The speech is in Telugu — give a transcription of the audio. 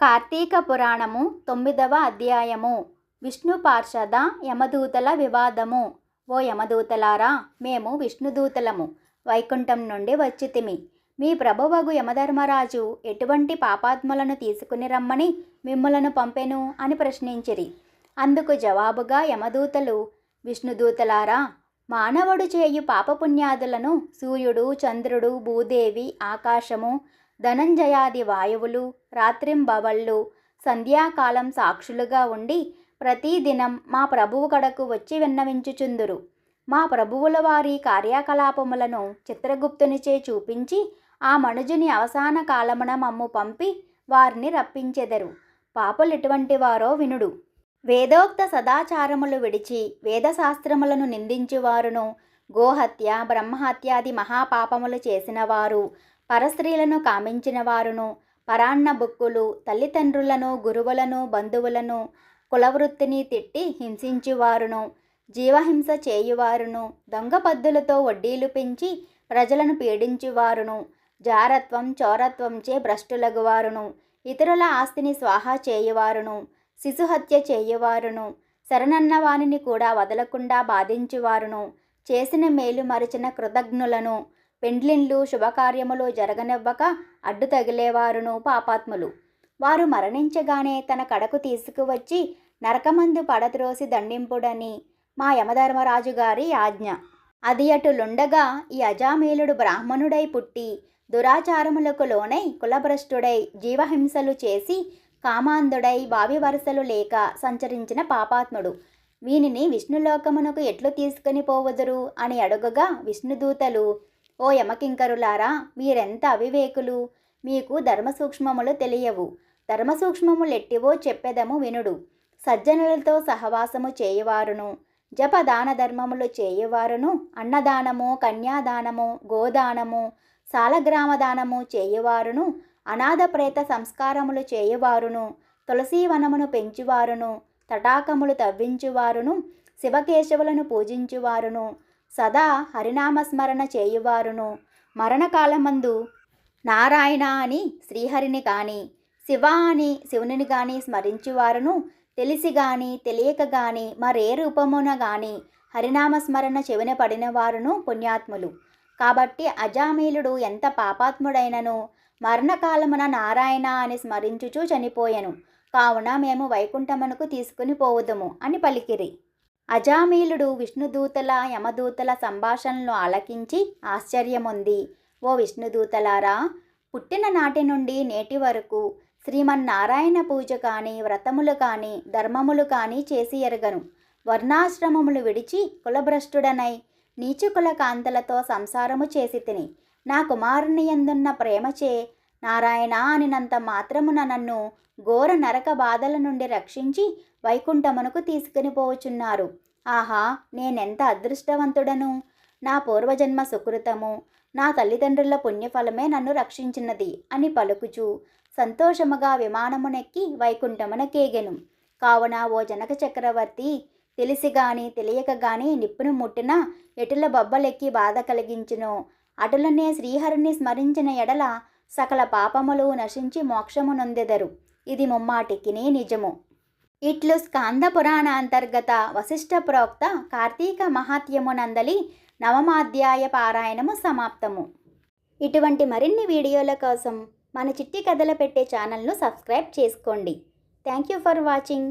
కార్తీక పురాణము తొమ్మిదవ అధ్యాయము. విష్ణు పార్షద యమదూతల వివాదము. ఓ యమదూతలారా మేము విష్ణుదూతలము. వైకుంఠం నుండి వచ్చితిమి. మీ ప్రభువగు యమధర్మరాజు ఎటువంటి పాపాత్ములను తీసుకుని రమ్మని మిమ్ములను పంపెను అని ప్రశ్నించిరి. అందుకు జవాబుగా యమదూతలు విష్ణుదూతలారా మానవుడు చేయు పాపపుణ్యాదులను సూర్యుడు చంద్రుడు భూదేవి ఆకాశము ధనంజయాది వాయువులు రాత్రింబవళ్ళు సంధ్యాకాలం సాక్షులుగా ఉండి ప్రతిదినం మా ప్రభువు కడకు వచ్చి విన్నవించుచుందురు. మా ప్రభువుల వారి కార్యకలాపములను చిత్రగుప్తునిచే చూపించి ఆ మనుజుని అవసాన కాలమున మమ్ము పంపి వారిని రప్పించెదరు. పాపలు ఎటువంటి వారో వినుడు. వేదోక్త సదాచారములు విడిచి వేదశాస్త్రములను నిందించువారును. గోహత్య బ్రహ్మహత్యాది మహాపాపములు చేసినవారు పరస్త్రీలను కామించిన వారును పరాన్న బుక్కులు తల్లిదండ్రులను గురువులను బంధువులను కులవృత్తిని తిట్టి హింసించువారును జీవహింస చేయువారును దొంగ పద్దులతో వడ్డీలు పెంచి ప్రజలను పీడించువారును జారత్వం చోరత్వంచే భ్రష్టులగువారును ఇతరుల ఆస్తిని స్వాహా చేయువారును శిశుహత్య చేయువారును శరణన్న వానిని కూడా వదలకుండా బాధించువారును చేసిన మేలు మరిచిన కృతజ్ఞులను పెండ్లిండ్లు శుభకార్యములు జరగనివ్వక అడ్డు తగిలేవారును పాపాత్ములు. వారు మరణించగానే తన కడకు తీసుకువచ్చి నరకమందు పడద్రోసి దండింపుడని మా యమధర్మరాజు గారి ఆజ్ఞ. అది అటులుండగా ఈ అజామేలుడు బ్రాహ్మణుడై పుట్టి దురాచారములకు లోనై కులభ్రష్టుడై జీవహింసలు చేసి కామాంధుడై బావి వరసలు లేక సంచరించిన పాపాత్ముడు. వీనిని విష్ణులోకమునకు ఎట్లు తీసుకుని పోవదురు అని అడుగగా విష్ణుదూతలు ఓ యమకింకరులారా మీరెంత అవివేకులు? మీకు ధర్మసూక్ష్మములు తెలియవు. ధర్మసూక్ష్మములెట్టివో చెప్పెదము వినుడు. సజ్జనులతో సహవాసము చేయువారును. జపదాన ధర్మములు చేయువారును. అన్నదానము కన్యాదానము గోదానము సాలగ్రామదానము చేయవారును. చేయువారును అనాథ ప్రేత సంస్కారములు చేయువారును. తులసీవనమును పెంచువారును. తటాకములు తవ్వించువారును. శివకేశవులను పూజించువారును. సదా హరినామస్మరణ చేయువారును. మరణకాలమందు నారాయణ అని శ్రీహరిని కాని శివ అని శివునిని గాని స్మరించువారును. తెలిసి గాని తెలియక గాని మరే రూపమున గాని హరినామస్మరణ చెవిన పడిన వారును పుణ్యాత్ములు. కాబట్టి అజామీలుడు ఎంత పాపాత్ముడైనను మరణకాలమున నారాయణ అని స్మరించుచూ చనిపోయెను. కావున మేము వైకుంఠమునకు తీసుకుని పోవుదము అని పలికిరి. అజామీలుడు విష్ణుదూతల యమదూతల సంభాషణలు ఆలకించి ఆశ్చర్యముంది. ఓ విష్ణుదూతలారా పుట్టిన నాటి నుండి నేటి వరకు శ్రీమన్నారాయణ పూజ కానీ వ్రతములు కానీ ధర్మములు కానీ చేసి ఎరగను. వర్ణాశ్రమములు విడిచి కులభ్రష్టుడనై నీచుకుల కాంతలతో సంసారము చేసి తిని నా కుమారుని ఎందున్న ప్రేమచే నారాయణ అనినంత మాత్రమున నన్ను ఘోర నరక బాధల నుండి రక్షించి వైకుంఠమునకు తీసుకుని పోవచున్నారు ఆహా నేనెంత అదృష్టవంతుడను? నా పూర్వజన్మ సుకృతము నా తల్లిదండ్రుల పుణ్యఫలమే నన్ను రక్షించినది అని పలుకుచు సంతోషముగా విమానమునెక్కి వైకుంఠమునకేగెను కావున ఓ జనక చక్రవర్తి తెలిసి గాని తెలియక గాని నిప్పును ముట్టిన ఎటుల బొబ్బలెక్కి బాధ కలిగించును అటులనే శ్రీహరిని స్మరించిన ఎడల సకల పాపములు నశించి మోక్షము నొందెదరు. ఇది ముమ్మాటికినే నిజము. ఇట్లు స్కాంద పురాణ అంతర్గత వశిష్ఠ ప్రోక్త కార్తీక మహాత్యమునందలి నవమాధ్యాయ పారాయణము సమాప్తము. ఇటువంటి మరిన్ని వీడియోల కోసం మన చిట్టి కథలు పెట్టే ఛానల్ను సబ్స్క్రైబ్ చేసుకోండి. Thank you for watching.